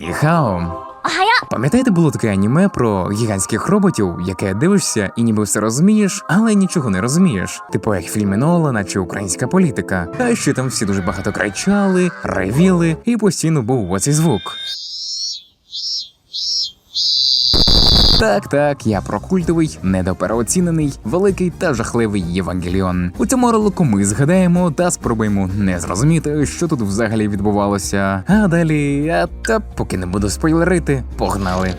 Ніхао. Пам'ятаєте, було таке аніме про гігантських роботів, яке дивишся і ніби все розумієш, але нічого не розумієш. Типу як фільми Нолана чи українська політика. а ще там всі дуже багато кричали, ревіли, і постійно був оцей звук. Так, так, я про культовий, недопереоцінений, великий та жахливий Євангеліон. У цьому ролику ми згадаємо та спробуємо не зрозуміти, що тут взагалі відбувалося. А далі, а та поки не буду спойлерити, погнали.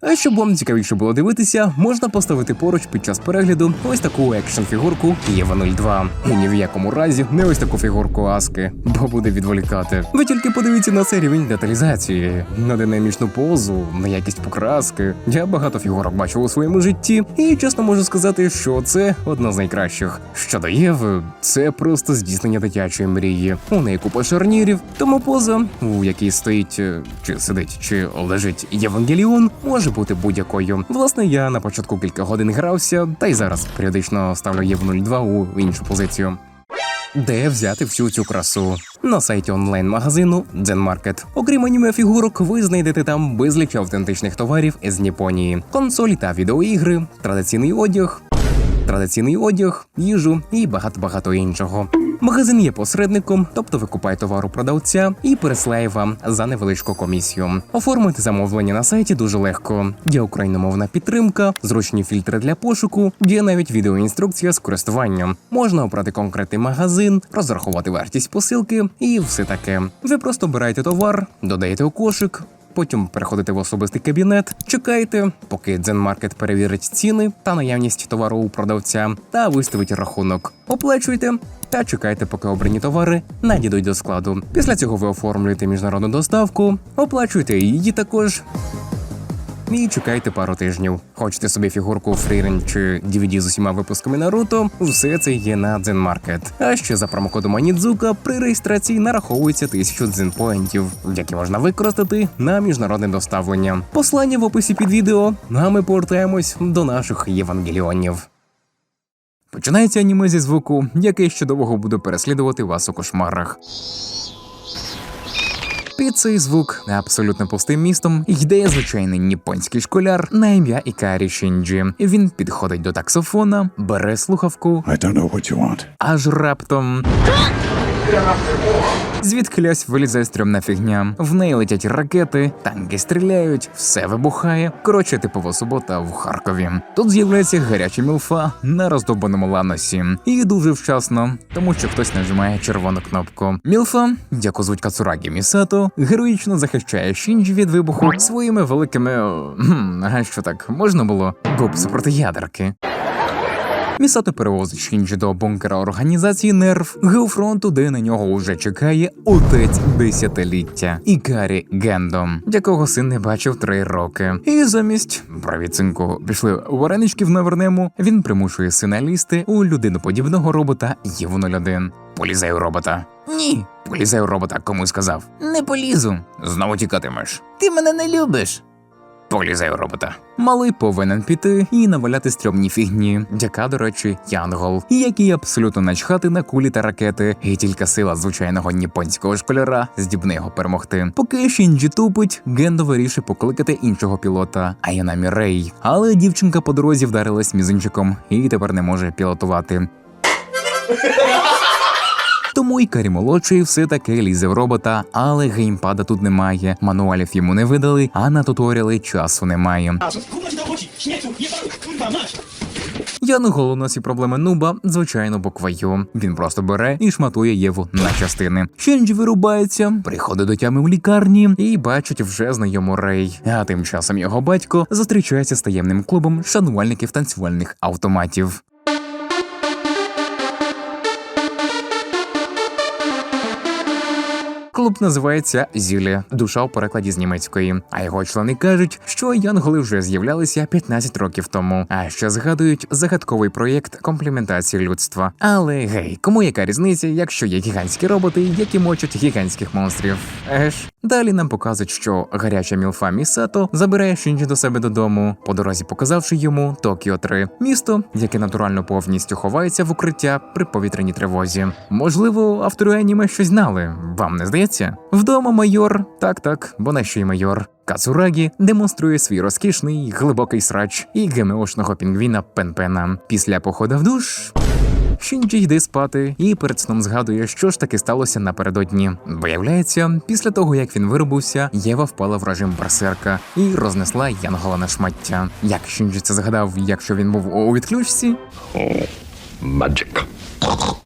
А щоб вам цікавіше було дивитися, можна поставити поруч під час перегляду ось таку екшн фігурку Єва 02. І ні в якому разі не ось таку фігурку Аски, бо буде відволікати. Ви тільки подивіться на цей рівень деталізації, на динамічну позу, на якість покраски. Я багато фігурок бачив у своєму житті, і чесно можу сказати, що це одна з найкращих. Щодо Єви, це просто здійснення дитячої мрії. У неї купа шарнірів, тому поза, у якій стоїть чи сидить, чи лежить Євангеліон, може бути будь-якою. Власне, я на початку кілька годин грався, та й зараз періодично ставлю Єв 02 у іншу позицію. Де взяти всю цю красу? На сайті онлайн-магазину Дзенмаркет. Окрім аніме фігурок, ви знайдете там безліч автентичних товарів з Японії, консолі та відеоігри, традиційний одяг, традиційний одяг, їжу і багато багато іншого. Магазин є посередником, тобто викупає товар у продавця і пересилає вам за невеличку комісію. Оформити замовлення на сайті дуже легко. Є україномовна підтримка, зручні фільтри для пошуку, є навіть відеоінструкція з користуванням. Можна обрати конкретний магазин, розрахувати вартість посилки і все таке. Ви просто обираєте товар, додаєте у кошик, Потім переходите в особистий кабінет, чекайте, поки Дзенмаркет перевірить ціни та наявність товару у продавця та виставить рахунок. Оплачуйте та чекайте, поки обрані товари надійдуть до складу. Після цього ви оформлюєте міжнародну доставку, оплачуєте її також. І чекайте пару тижнів. Хочете собі фігурку Фрірен чи DVD з усіма випусками Наруто, все це є на Дзенмаркет. А ще за промокодом Анідзука при реєстрації нараховується 1000 дзенпоінтів, які можна використати на міжнародне доставлення. Послання в описі під відео. А ми повертаємось до наших євангеліонів. Починається аніме зі звуку, який ще довго буде переслідувати вас у кошмарах. Під цей звук абсолютно пустим містом йде звичайний ніпонський школяр на ім'я Ікарі Шінджі. Він підходить до таксофона, бере слухавку, I don't know what you want. аж раптом. Звідкилясь вилізає стрьомна фігня. В неї летять ракети, танки стріляють, все вибухає. Коротше, типова субота в Харкові. Тут з'являється гаряча мілфа на роздобаному ланосі. І дуже вчасно, тому що хтось нажимає червону кнопку. Мілфа, яку звуть Кацурагі Місато, героїчно захищає Шінджі від вибуху своїми великими. хм, а що так можна було? Гупс проти ядерки. Місато перевозить Шінджі до бункера організації Нерв Геофронту, де на нього уже чекає отець десятиліття Ікарі Гендо, якого син не бачив три роки. І замість привіт, синку, пішли вареничків навернемо. Він примушує сина лізти у людиноподібного робота 01. Полізай у робота. Ні, полізай у робота, кому сказав. Не полізу. Знову тікатимеш. Ти мене не любиш. Полізай у робота. Малий повинен піти і наваляти стрьомні фігні, яка, до речі, Янгол, який абсолютно начхати на кулі та ракети, і тільки сила звичайного ніпонського школяра здібне його перемогти. Поки Шінджі тупить, Гендо вирішив покликати іншого пілота Аянамі Рей. Але дівчинка по дорозі вдарилась мізинчиком і тепер не може пілотувати. Тому і Карі молодший все таки лізе в робота, але геймпада тут немає. Мануалів йому не видали, а на туторіали часу немає. Янгол уносить проблеми нуба, звичайно, буквою. Він просто бере і шматує Єву на частини. Шенджі вирубається, приходить до тями в лікарні і бачить вже знайому Рей. А тим часом його батько зустрічається з таємним клубом шанувальників танцювальних автоматів. Клуб називається Зілі, душа у перекладі з німецької. А його члени кажуть, що янголи вже з'являлися 15 років тому. А ще згадують загадковий проєкт компліментації людства. Але гей, кому яка різниця, якщо є гігантські роботи, які мочать гігантських монстрів? Еж. Далі нам показують, що гаряча мілфа Місато забирає Шінджі до себе додому, по дорозі показавши йому Токіо 3 місто, яке натурально повністю ховається в укриття при повітряній тривозі. Можливо, автори аніме щось знали. Вам не здається? Здається, вдома майор, так так, бо на що й майор. Кацурагі демонструє свій розкішний глибокий срач і ГМОшного пінгвіна Пенпена. Після походу в душ. Шінджі йде спати і перед сном згадує, що ж таки сталося напередодні. Виявляється, після того як він виробився, Єва впала в режим берсерка і рознесла Янгола на шмаття. Як Шінджі це згадав, якщо він був у відключці? Magic.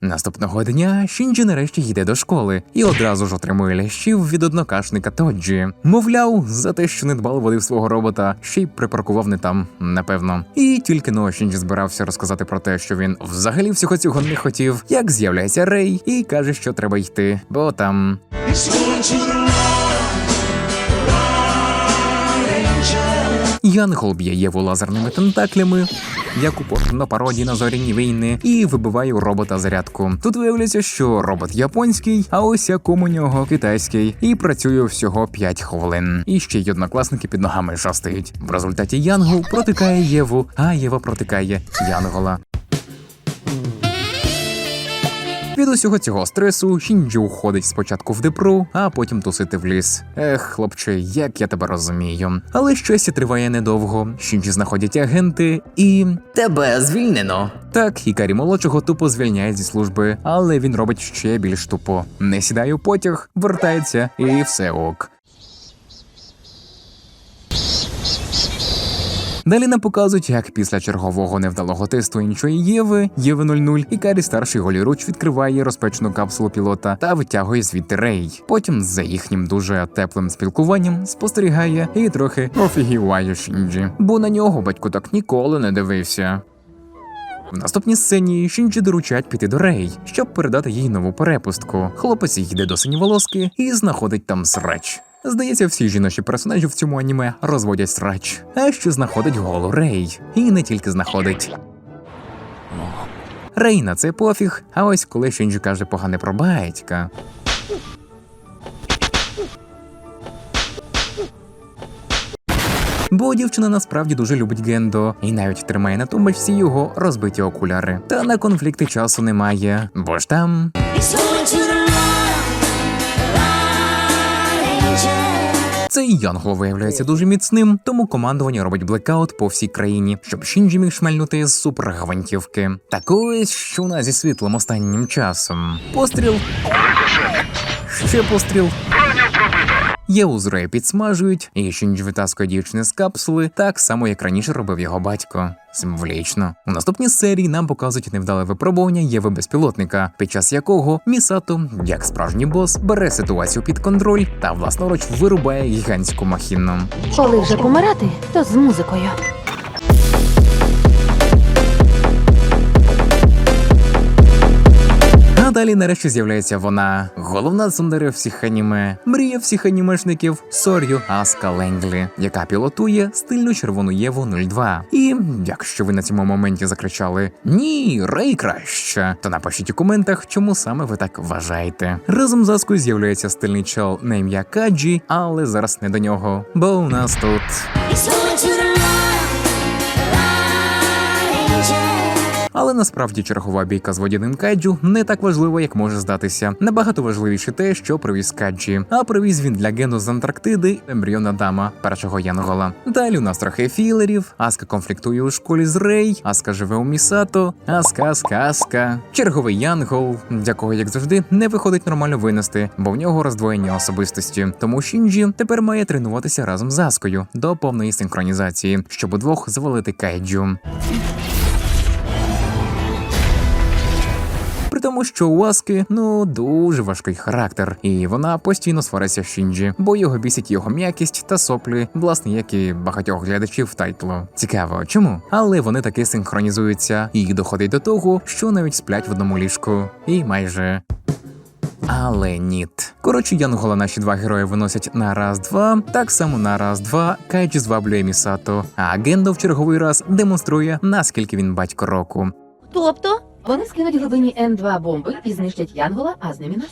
Наступного дня Шінджі нарешті йде до школи і одразу ж отримує лящів від однокашника Тоджі. Мовляв, за те, що не дбало водив свого робота, ще й припаркував не там, напевно. І тільки но Шінджі збирався розказати про те, що він взагалі всього цього не хотів, як з'являється Рей і каже, що треба йти, бо там. Янгол б'є Єву лазерними тентаклями, як у на пародії на зоряні війни, і вибиває у робота зарядку. Тут виявляється, що робот японський, а ось якому у нього китайський, і працює всього 5 хвилин. І ще й однокласники під ногами шастають. В результаті Янгол протикає Єву, а Єва протикає Янгола. Від усього цього стресу Шінджі уходить спочатку в депру, а потім тусити в ліс. Ех, хлопче, як я тебе розумію. Але щастя триває недовго. Шінджі знаходять агенти і. Тебе звільнено. Так, Хікарі молодшого тупо звільняють зі служби, але він робить ще більш тупо. Не сідає у потяг, вертається і все ок. Далі нам показують, як після чергового невдалого тесту іншої Єви, Єви 00, Ікарі старший голіруч відкриває розпечену капсулу пілота та витягує звідти рей. Потім, за їхнім дуже теплим спілкуванням, спостерігає і трохи офігіває Шінджі, бо на нього батько так ніколи не дивився. В наступній сцені Шінджі доручають піти до Рей, щоб передати їй нову перепустку. Хлопець йде до синіволоски і знаходить там срач. Здається, всі жіночі персонажі в цьому аніме розводять срач, а ще знаходить голу Рей. І не тільки знаходить. Рей на це пофіг, а ось коли Шінджі каже погане про батька. Бо дівчина насправді дуже любить Гендо і навіть тримає на тумбочці його розбиті окуляри. Та на конфлікти часу немає, бо ж там Цей Янгол виявляється дуже міцним, тому командування робить блекаут по всій країні, щоб Шінджі міг шмальнути з супергавантівки. Так ось що у нас зі світлом останнім часом. Постріл. Ще постріл. Єву з підсмажують, і Шінджі витаскує дівчини з капсули, так само як раніше робив його батько. Символічно. У наступній серії нам показують невдале випробування Єви безпілотника, під час якого Місато, як справжній бос, бере ситуацію під контроль та власноруч вирубає гігантську махіну. Коли вже помирати, то з музикою. Далі нарешті з'являється вона, головна цундере всіх аніме, мрія всіх анімешників Сор'ю Аска Ленглі, яка пілотує стильну червону Єву 02. І якщо ви на цьому моменті закричали Ні, Рей краще, то напишіть у коментах, чому саме ви так вважаєте. Разом з Аскою з'являється стильний чел на ім'я Каджі, але зараз не до нього, бо у нас тут. Але насправді чергова бійка з водяним каджу не так важлива, як може здатися. Набагато важливіше те, що привіз каджі. А привіз він для гену з Антарктиди ембріона дама першого янгола. Далі у нас трохи філерів. Аска конфліктує у школі з Рей, Аска живе у Місато, Аска, Аска, Аска. Черговий янгол, якого, як завжди, не виходить нормально винести, бо в нього роздвоєння особистості. Тому Шінджі тепер має тренуватися разом з Аскою до повної синхронізації, щоб удвох завалити кайджу. Що у Аски ну дуже важкий характер, і вона постійно свариться Шінджі, бо його бісить його м'якість та соплі, власне, як і багатьох глядачів тайтлу. Цікаво, чому? Але вони таки синхронізуються, і доходить до того, що навіть сплять в одному ліжку, і майже. Але ніт. Коротше, Янгола наші два герої виносять на раз-два, так само на раз-два Кайджі зваблює Місато, а Гендо в черговий раз демонструє, наскільки він батько року. Тобто вони скинуть глибині Н2 бомби і знищать Янгола, а з ними нас.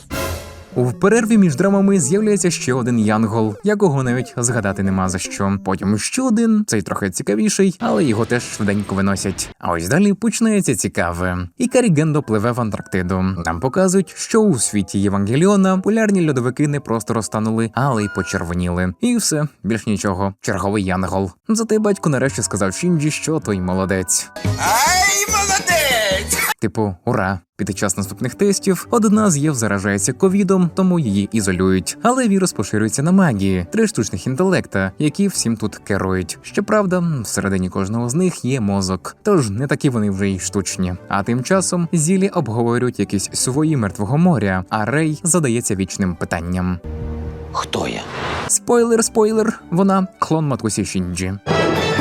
У перерві між драмами з'являється ще один янгол, якого навіть згадати нема за що. Потім ще один, цей трохи цікавіший, але його теж швиденько виносять. А ось далі починається цікаве. Ікарі Гендо пливе в Антарктиду. Нам показують, що у світі Євангеліона полярні льодовики не просто розтанули, але й почервоніли. І все, більш нічого. Черговий янгол. Зате батько нарешті сказав Шінджі, що той молодець. Ай, молодець! Типу, ура! Під час наступних тестів одна з Єв заражається ковідом, тому її ізолюють. Але вірус поширюється на магії, три штучних інтелекта, які всім тут керують. Щоправда, всередині кожного з них є мозок, тож не такі вони вже й штучні. А тим часом зілі обговорюють якісь свої мертвого моря, а Рей задається вічним питанням. Хто я? Спойлер, спойлер, вона клон матусі Шінджі.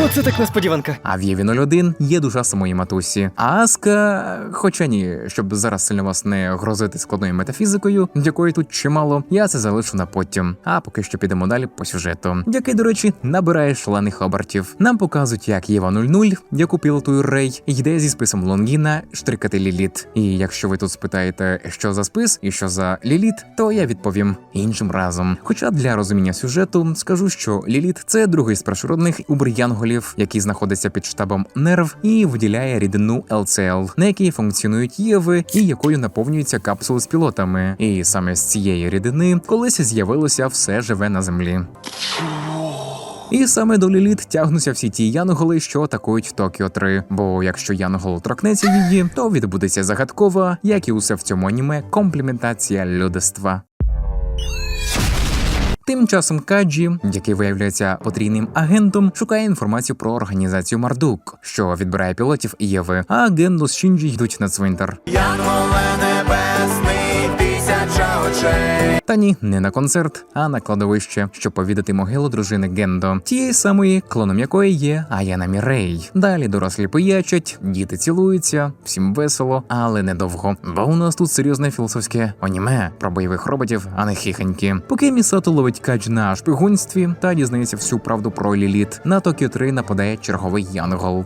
Оце так несподіванка. А в Єві 01 є душа самої матусі. А Аска, хоча ні, щоб зараз сильно вас не грозити складною метафізикою, якої тут чимало, я це залишу на потім. А поки що підемо далі по сюжету, який, до речі, набирає шалених обертів. Нам показують, як Єва 00, яку пілотує Рей, йде зі списом Лонгіна штрикати Ліліт. І якщо ви тут спитаєте, що за спис і що за Ліліт, то я відповім іншим разом. Хоча для розуміння сюжету скажу, що Ліліт це другий з першородних убр-янголів, який знаходиться під штабом нерв і виділяє рідину ЛЦЛ, на якій функціонують Єви і якою наповнюються капсули з пілотами. І саме з цієї рідини колись з'явилося все живе на землі. І саме до Ліліт тягнуться всі ті янголи, що атакують Токіо 3. Бо якщо янгол торкнеться її, то відбудеться загадкова, як і усе в цьому аніме, компліментація людства. Тим часом Каджі, який виявляється потрійним агентом, шукає інформацію про організацію Мардук, що відбирає пілотів і Єви, а агенту з Шінджі йдуть на цвинтар. Я очей. Та ні, не на концерт, а на кладовище, щоб повідати могилу дружини Гендо, тієї самої, клоном якої є Аяна Мірей. Далі дорослі пиячать, діти цілуються, всім весело, але недовго. Бо у нас тут серйозне філософське аніме про бойових роботів, а не хиханьки. Поки Місато ловить кадж на шпигунстві та дізнається всю правду про Ліліт, на Токіо 3 нападає черговий янгол.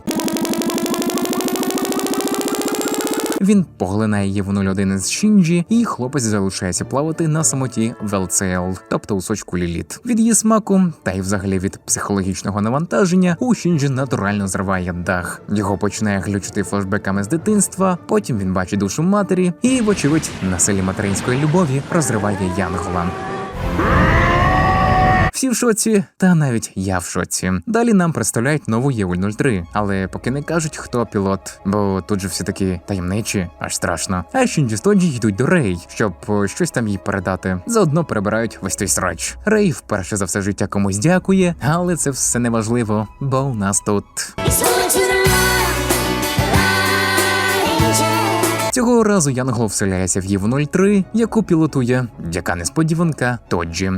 Він поглинає Єву 01 з Шінджі, і хлопець залишається плавати на самоті в ЛЦЛ, тобто у сочку Ліліт. Від її смаку, та й взагалі від психологічного навантаження, у Шінджі натурально зриває дах. Його починає глючити флешбеками з дитинства. Потім він бачить душу матері, і, вочевидь, на силі материнської любові розриває Янгола. Всі в шоці, та навіть я в шоці. Далі нам представляють нову Єву 03, але поки не кажуть, хто пілот, бо тут же всі такі таємничі, аж страшно. А Шінджі з Тоджі йдуть до Рей, щоб щось там їй передати. Заодно перебирають весь той срач. Рей вперше за все життя комусь дякує, але це все не важливо, бо у нас тут. Цього разу Янгол вселяється в Єву 03, яку пілотує, яка несподіванка Тоджі.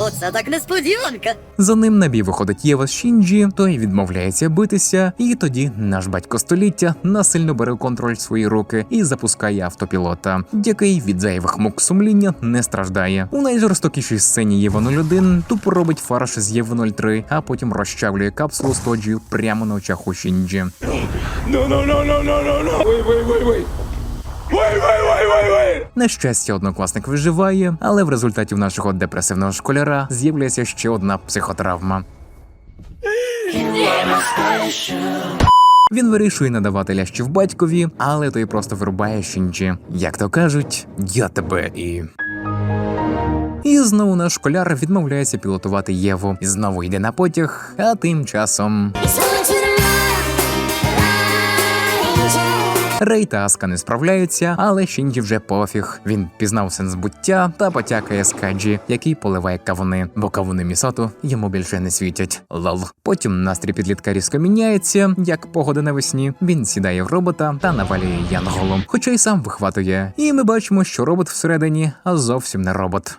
Оце так несподіванка. За ним на бій виходить Єва з Шінджі, той відмовляється битися, і тоді наш батько століття насильно бере контроль в свої руки і запускає автопілота, який від зайвих мук сумління не страждає. У найжорстокішій сцені Єва 01 тупо робить фарш з Єви 03, а потім розчавлює капсулу з Тоджі прямо на очах у Шінджі. На щастя, однокласник виживає, але в результаті в нашого депресивного школяра з'являється ще одна психотравма. Він вирішує надавати лящів батькові, але той просто вирубає Шінджі. Як то кажуть, я тебе і. І знову наш школяр відмовляється пілотувати Єву. І знову йде на потяг, а тим часом. Рей та Аска не справляються, але Шінджі вже пофіг. Він пізнав сенс буття та потякає Скаджі, який поливає кавуни, бо кавуни місоту йому більше не світять. Лол. Потім настрій підлітка різко міняється, як погода навесні. Він сідає в робота та навалює янголом, хоча й сам вихватує. І ми бачимо, що робот всередині, зовсім не робот.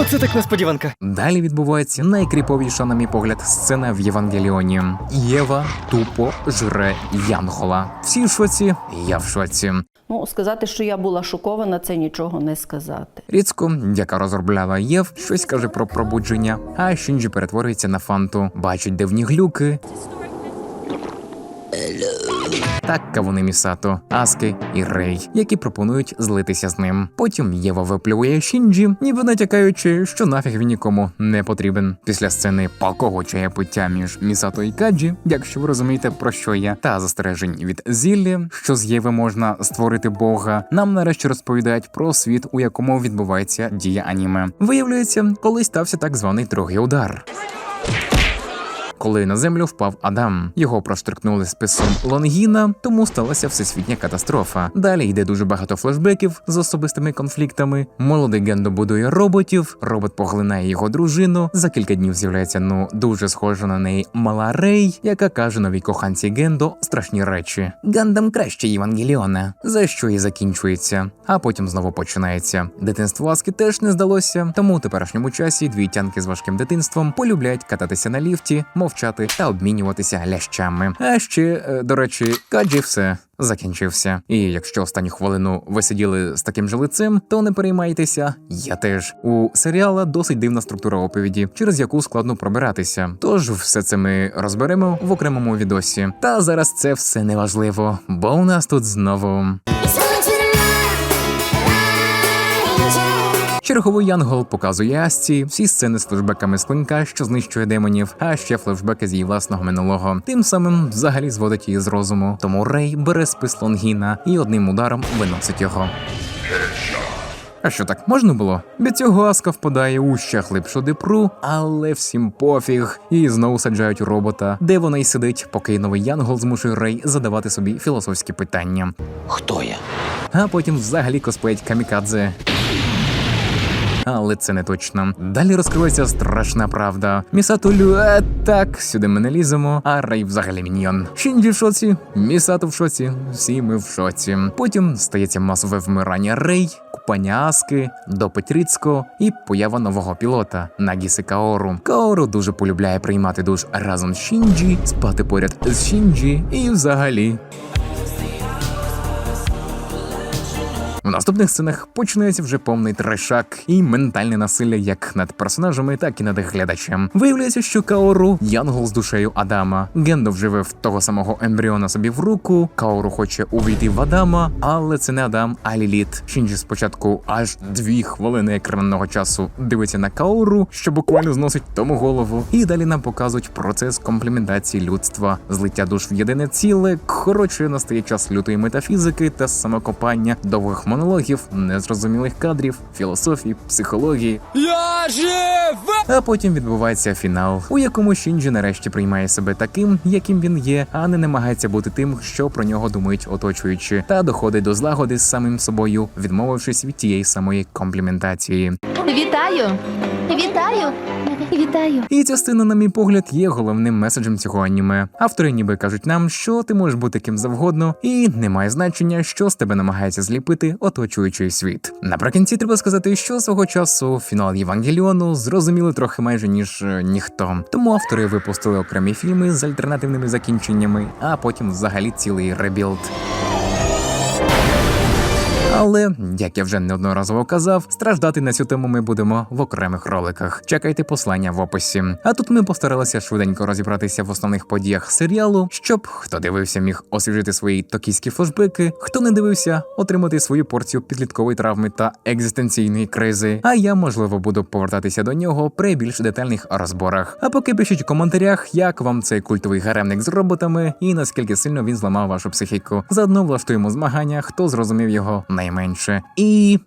Оце так несподіванка. Далі відбувається найкріповіша, на мій погляд, сцена в Євангеліоні. Єва тупо жре Янгола. Всі в шоці, я в шоці. Ну, сказати, що я була шокована, це нічого не сказати. Ріцко, яка розробляла Єв, щось каже про пробудження, а Шінджі перетворюється на фанту, бачить дивні глюки. Так кавуни Місато, Аски і Рей, які пропонують злитися з ним. Потім Єва виплює Шінджі, ніби натякаючи, що нафіг він нікому не потрібен. Після сцени палкого чаєпиття між Місато і Каджі, якщо ви розумієте про що я, та застережень від Зіллі, що з Єви можна створити Бога, нам нарешті розповідають про світ, у якому відбувається дія аніме. Виявляється, колись стався так званий другий удар. Коли на землю впав Адам, його проштрикнули списом Лонгіна, тому сталася всесвітня катастрофа. Далі йде дуже багато флешбеків з особистими конфліктами. Молодий Гендо будує роботів, робот поглинає його дружину. За кілька днів з'являється ну дуже схожа на неї мала Рей, яка каже новій коханці Гендо страшні речі. Гандам краще Євангеліона, за що і закінчується. А потім знову починається. Дитинство Аски теж не здалося, тому у теперішньому часі дві тянки з важким дитинством полюбляють кататися на ліфті, мовчати та обмінюватися лящами. А ще, е, до речі, каджі все. Закінчився. І якщо останню хвилину ви сиділи з таким же лицем, то не переймайтеся. Я теж у серіала досить дивна структура оповіді, через яку складно пробиратися. Тож все це ми розберемо в окремому відосі. Та зараз це все неважливо, бо у нас тут знову. Черговий янгол показує Асті всі сцени з флешбеками з клинка, що знищує демонів, а ще флешбеки з її власного минулого. Тим самим взагалі зводить її з розуму. Тому Рей бере спис Лонгіна і одним ударом виносить його. А що так можна було? Від цього Аска впадає у ще глибшу депру, але всім пофіг. І знову саджають у робота, де вона й сидить, поки новий Янгол змушує Рей задавати собі філософські питання. Хто я? А потім взагалі косплеїть камікадзе. Але це не точно. Далі розкривається страшна правда. Місату лю... е, так, сюди ми не ліземо, а Рей взагалі міньйон. Шінджі в шоці, Місату в шоці, всі ми в шоці. Потім стається масове вмирання Рей, купання Аски, допит Ріцко і поява нового пілота Нагіси Каору. Каору дуже полюбляє приймати душ разом з Шінджі, спати поряд з Шінджі і взагалі. У наступних сценах починається вже повний трешак і ментальне насилля як над персонажами, так і над глядачем. Виявляється, що Каору янгол з душею Адама. Гендо вживив того самого ембріона собі в руку. Каору хоче увійти в Адама, але це не Адам, а Ліліт. Шінджі спочатку аж дві хвилини екранного часу дивиться на Каору, що буквально зносить тому голову. І далі нам показують процес комплементації людства, злиття душ в єдине ціле. Коротше, настає час лютої метафізики та самокопання, довгих монологів, незрозумілих кадрів, філософії, психології. Я жив! А потім відбувається фінал, у якому Шінджі нарешті приймає себе таким, яким він є, а не намагається бути тим, що про нього думають оточуючі, та доходить до злагоди з самим собою, відмовившись від тієї самої компліментації. Вітаю! Вітаю! Вітаю! І сцена, на мій погляд, є головним меседжем цього аніме. Автори ніби кажуть нам, що ти можеш бути ким завгодно, і немає значення, що з тебе намагається зліпити оточуючий світ. Наприкінці треба сказати, що свого часу фінал Євангеліону зрозуміли трохи майже ніж е, ніхто. Тому автори випустили окремі фільми з альтернативними закінченнями, а потім взагалі цілий ребілд. Але, як я вже неодноразово казав, страждати на цю тему ми будемо в окремих роликах. Чекайте послання в описі. А тут ми постаралися швиденько розібратися в основних подіях серіалу, щоб хто дивився, міг освіжити свої токійські флешбеки, хто не дивився, отримати свою порцію підліткової травми та екзистенційної кризи. А я, можливо, буду повертатися до нього при більш детальних розборах. А поки пишіть у коментарях, як вам цей культовий гаремник з роботами і наскільки сильно він зламав вашу психіку. Заодно влаштуємо змагання, хто зрозумів його найменше. І